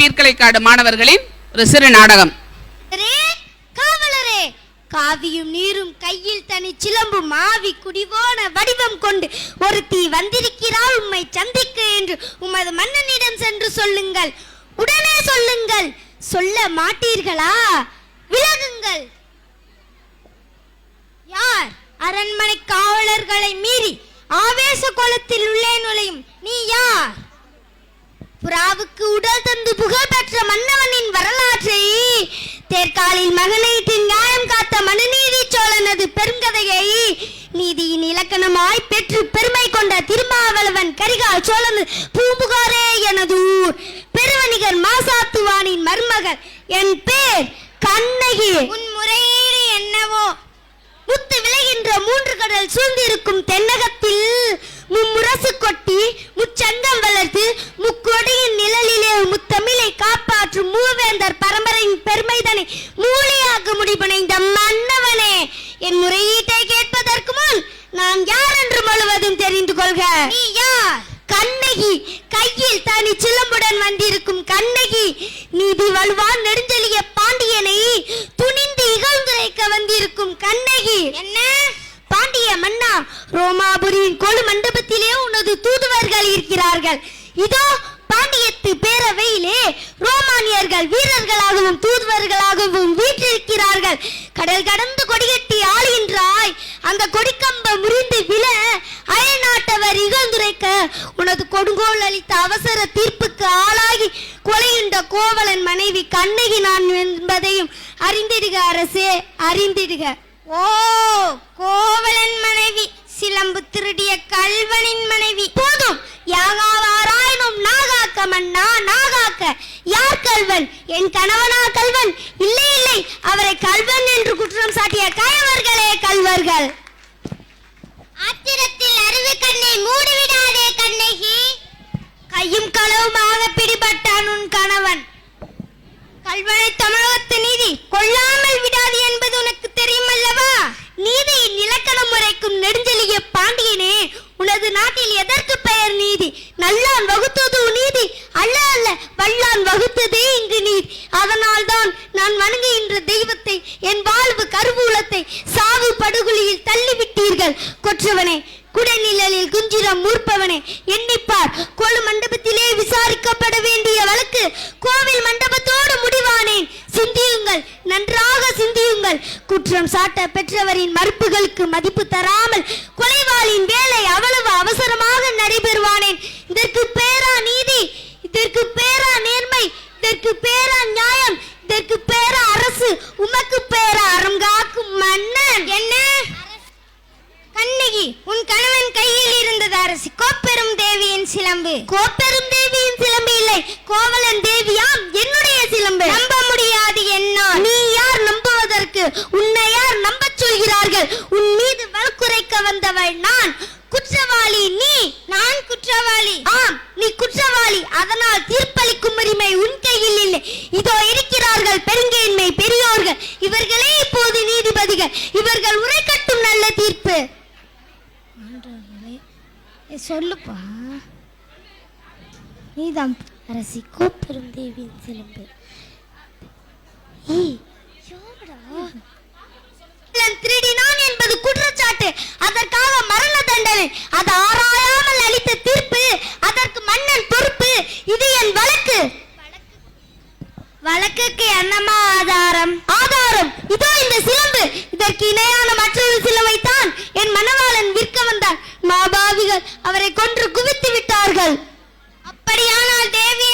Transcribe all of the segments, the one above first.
பீர்க்கலைக்காடு மாணவர்களின் ஒரு சிறு நாடகம். காவலரே காவியும் நீரும் கையில் தனி சிலம்பு மாவி குடிவோன வடிவம் கொண்டு ஒருத்தி வந்திருக்கிறாள் உம்மை சந்திக்க என்று உமது மன்னனிடம் சென்று சொல்லுங்கள். உடனே சொல்லுங்கள். சொல்ல மாட்டீர்களா? விலகுங்கள். யார்? அரண்மனை காவலர்களை மீறி ஆவேச கோலத்தில் உள்ளே நுழையும். நீ யார்? புறாவுக்கு உடல் தந்து புகழ் பெற்ற மன்னவனின் வரலாற்றை தேர்காலில் மகனையிட்டு நியாயம் காத்த மனுநீதி சோழனது பெருங்கதையை நீதியின் இலக்கணமாய் பெற்று பெருமை கொண்ட திருமாவளவன் கரிகால் சோழன் பூம்புகாரே எனது ஊர் பெருவணிகர் மாசாத்துவானின் மருமகள் என் பேர் கண்ணகி. உன் முத்து விளைகின்ற மூன்று கடல் சூழ்ந்திருக்கும் தென்னகத்தில் மும்முரசு கொட்டி முச்சங்கம் வளர்த்து முக்கொடியின் நிழலிலே முத்தமிழை காப்பாற்றும் மூவேந்தர் பரம்பரையின் பெருமைதனை மூலியாக்க முடிபுனைந்த மன்னவனே. என் முறையீட்டை கேட்பதற்கு முன் நான் யார் என்று முழுவதும் தெரிந்து கொள்க. நீ யார்? கண்ணகி கையில் தனி சிலம்புடன் வந்திருக்கும் கண்ணகி நீதி வலுவான் நெடுஞ்செலிய பாண்டியனை கொண்டிருக்கும் கண்ணகி. என்ன? பாண்டிய மன்னா ரோமாபுரியின் கொழு மண்டபத்திலே உனது தூதுவர்கள் இருக்கிறார்கள். இதோ பாண்டியத்து பேரவையிலே ரோமானியர்கள் வீரர்களாகவும் தூதுவர்களாகவும் வீற்றிருக்கிறார்கள். கடல் கடந்து கொடிகட்டி ஆளுகின்றாய் அந்த கொடிக்கம்ப முறிந்து விழ அயல் நாட்டவர் இகழ்ந்துரைக்க உனது கொடுங்கோல் அளித்த அவசர தீர்ப்புக்கு ஆளாகி கொலையுண்ட கோவலன் மனைவி கண்ணகி நான் என்பதையும் அறிந்திடுக அரசே அறிந்திடுக. ஓ கோவலன் மனைவி சிலம்பு திருடிய கல்வனின் மனைவி. போதும் யாகாவாராயினும் நாகாக்க மன்னா நாகாக்க. யார் கல்வன் என் கணவனா கல்வன் இல்லை இல்லை அவரை கல்வன் என்று குற்றம் சாட்டிய கயவர்கள் கல்வர்கள் ஆத்திரத்தில் அருவி கண்ணை மூடிவிடாதே கண்ணகி. கையும் களவுமாக பிடிபட்டான் உன் கணவன். கல்வனை தமிழகத்து நீதி கொல்லாமல் விடாது என்பது உனக்கு தெரியும் அல்லவா நீதியின் இலக்கணம் முறைக்கும் நெடுஞ்செலிய பாண்டியனே உனது நாட்டில் எதற்கு பெயர் நீதி? நல்லான் வகுத்தது நீதி. அல்ல அல்ல வல்லான் வகுத்ததே இங்கு நீதி. அதனால்தான் நான் வணங்குகின்ற தெய்வத்தை என் வாழ்வு கருவூலத்தை சாவு படுகொலியில் தள்ளிவிட்டீர்கள். கொற்றவனே குடநிழலில் குஞ்சிரம் மூர்ப்பவனே எண்ணிப்பார். கோலு மண்டபத்திலே விசாரிக்கப்பட வேண்டிய வழக்கு கோவில் மண்டபத்தோடு முடிவானேன். சிந்தியுங்கள் நன்றாக சிந்தியுங்கள். குற்றம் சாட்ட பெற்றவரின் மறுப்புகளுக்கு மதிப்பு தராமல் கொலைவாளின் வேலை அவ்வளவு அவசரமாக நடைபெறுவானேன் இதற்கு பேரா நீதி இதற்கு பேரா நேர்மை இதற்கு பேரா நியாயம் இதற்கு பேரா அரசு உமக்கு பேரா அறம் காக்கும் மன்னன் என்ன கண்ணகி உன் கணவன் கையில் இருந்தது அரசி கோப்பெரும் தேவியின் சிலம்பு கோப்பெரும் தேவியின் சிலம்பு இல்லை. கோவலன் தேவியாம் என்னுடைய சிலம்பு. நம்ப முடியாது என்னால். நீ யார் நம்புவதற்கு? உன்னை யார் நம்பச் சொல்கிறார்கள்? உன் மீது வழக்குரைக்க வந்தவள் நான். குற்றவாளி நீ. நான் குற்றவாளி. ஆம் நீ குற்றவாளி. அதனால் தீர்ப்பளிக்கும் உரிமை உன் கையில் இல்லை. இதோ இருக்கிறார்கள் பெருங்கேண்மை பெரியோர்கள். இவர்களே இப்போது நீதிபதிகள். இவர்கள் உரை கட்டும் நல்ல தீர்ப்பு. சொல்லுப்பா. நீதாம் அரசி கோப்பெரும் தேவியின் சிலம்பு. திருடினான் என்பது குற்றச்சாட்டு. அதற்காக மரண தண்டனை. அது ஆராயாமல் அளித்த தீர்ப்பு அதற்கு மன்னன் பொறுப்பு இது என் வழக்கு வழக்குக்கு என்னமா ஆதாரம் ஆதாரம் இதோ இந்த சிலம்பு இதற்கு இணையான மற்றொரு சிலம்பைத்தான் என் மணவாளன் விற்க வந்தான் மாபாவிகள் அவரை கொன்று குவித்து விட்டார்கள் அப்படியானால் தேவி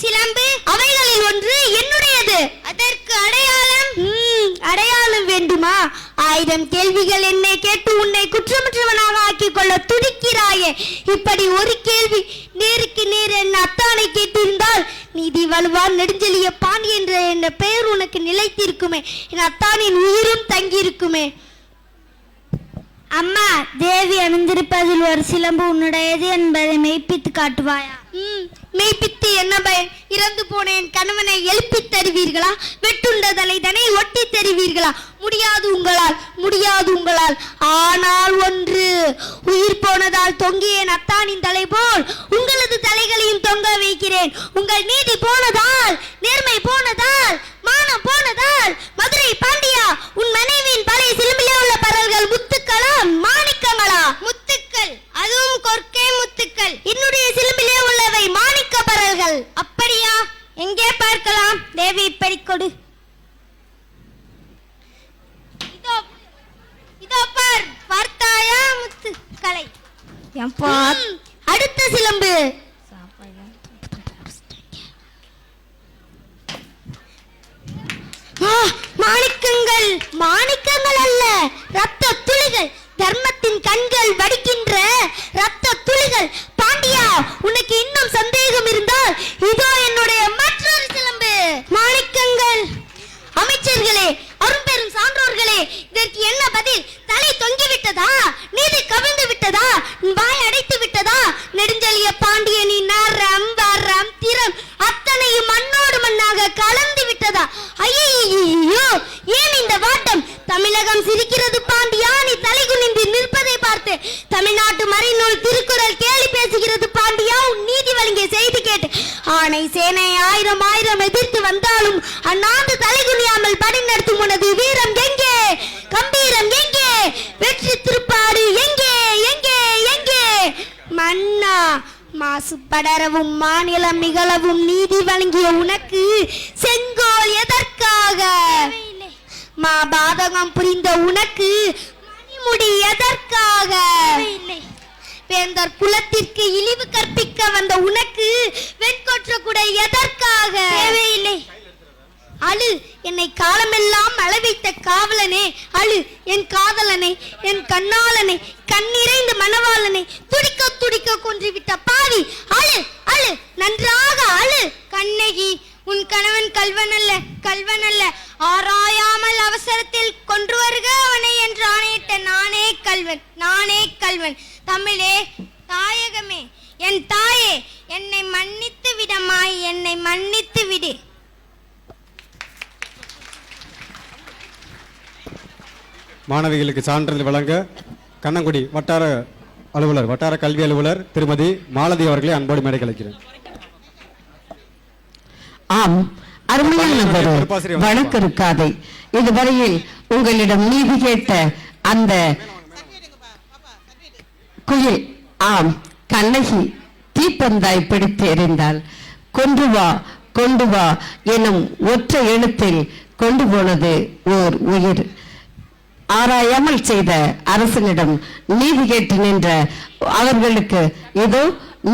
சிலம்பு அவைகளில் ஒன்று என்னுடையது. அதற்கு அடையாளம்? அடையாளம் வேண்டுமா? ஆயிரம் கேள்விகள் என்னை கேட்டு உன்னை குற்றமற்றவனாக ஆக்கிக் கொள்ள துடிக்கிறாயே. இப்படி ஒரு கேள்வி நேருக்கு நேர் என் அத்தானை கேட்டிருந்தால் நீதி வலுவான் நெடுஞ்செலிய பாண்டி என்ற என்ற பெயர் உனக்கு நிலைத்திருக்குமே. என் அத்தானின் உயிரும் தங்கியிருக்குமே. அம்மா தேவி அணிந்திருப்பதில் ஒரு சிலம்பு உன்னுடையது என்பதை மெய்ப்பித்து காட்டுவாயா? ம் மெய்ப்பித்து என்ன பயன் இறந்து போன என் கணவனை எழுப்பி தருவீர்களா? வெட்டுண்டதலை தனை ஒட்டி தருவீர்களா? முடியாது உங்களால் முடியாது உங்களால். ஆனால் ஒன்று உயிர் போனதால் தொங்கிய அத்தானின் தலை போல். உங்களது தலைகளையும் தொங்க வைக்கிறேன். உங்கள் நீதி போனதால் நேர்மை போனதால். எங்கே பார்க்கலாம்? தேவி இப்படி கொடு. இதோ இதோ பார் பார்த்தாயா முத்து கலை அடுத்த சிலம்பு. சிரிக்கிறது பாண்டியா நீ தலை குனிந்து நிற்பதை பார்த்து தமிழ்நாட்டு மறைநூல் திருக்குறள் கேலி பேசுகிறது பாண்டியா உன் நீதி வழங்கிய செய்தி கேட்டு ஆணை சேனை ஆயிரம் ஆயிரம் எதிர்த்து வந்தாலும் அந்நாட்டு தலை குனியாமல் பணி நடத்தும் உனது வீரம் எங்கே? கம்பீரம் எங்கே? வெற்றி திருப்பாடு எங்கே? எங்கே? எங்கே? மன்னா மாசு படரவும் மாநிலம் நிகழவும் நீதி வழங்கிய உனக்கு செங்கோல் எதற்காக? மா பாதகம் புரிந்த உனக்கு மணிமுடி எதற்காக? வேந்தர் குலத்திற்கு இழிவு கற்பிக்க வந்த உனக்கு வெண்கொற்ற குடை எதற்காக? தேவையில்லை. அழு என்னை காலமெல்லாம் அளவைத்த காவலனே. அழு என் காதலனை என் கண்ணாளனை கண்ணிறைந்த மணவாளனை துடிக்க துடிக்க கொன்றுவிட்ட பாவி. அழு அழு நன்றாக அழு. கண்ணகி உன் கணவன் கல்வன் அல்ல கல்வன் அல்ல ஆராயாமல் அவசரத்தில் கொன்று வருக அவனை என்று ஆணையிட்ட நானே கல்வன் நானே கல்வன் தமிழே தாயகமே என் தாயே என்னை மன்னித்து விடமாய் என்னை மன்னித்து விடு. மாணவிகளுக்கு சான்றிதழ் வழங்க கண்ணங்குடி வட்டார அலுவலர் வட்டார கல்வி அலுவலர் திருமதி மாலதி அவர்களை அன்போடு மேடை கலைக்கிறேன் ஆம். அருமையானவர் திருப்பாசிரியர் வழக்கு இருக்காதே. இதுவரையில் உங்களிடம் நீதி கேட்ட அந்த குயில் ஆம் கண்ணகி தீப்பந்தாய் பிடித்து எறிந்தால் கொண்டு வா கொண்டு வா எனும் ஒற்றை எழுத்தில் கொண்டு போனது ஓர் உயிர். ஆராயாமல் செய்த அரசனிடம் நீதி கேட்டு நின்ற அவர்களுக்கு இதோ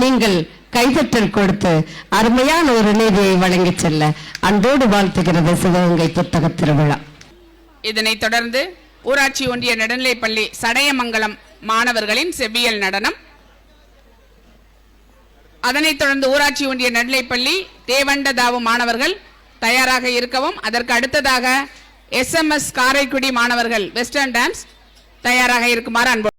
நீங்கள் கைதட்டல் கொடுத்து அருமையான ஒரு நிதியை வழங்கி செல்ல அன்போடு வாழ்த்துகிறது சிவகங்கை புத்தக திருவிழா. இதனைத் தொடர்ந்து ஊராட்சி ஒன்றிய நடுநிலைப்பள்ளி சடையமங்கலம் மாணவர்களின் செவ்வியல் நடனம். அதனைத் தொடர்ந்து ஊராட்சி ஒன்றிய நடுநிலைப்பள்ளி தேவண்டதாவு மாணவர்கள் தயாராக இருக்கவும் அதற்கு அடுத்ததாக எஸ்எம்எஸ் காரைக்குடி மாணவர்கள் வெஸ்டர்ன் டான்ஸ் தயாராக இருக்குமாறு அன்பு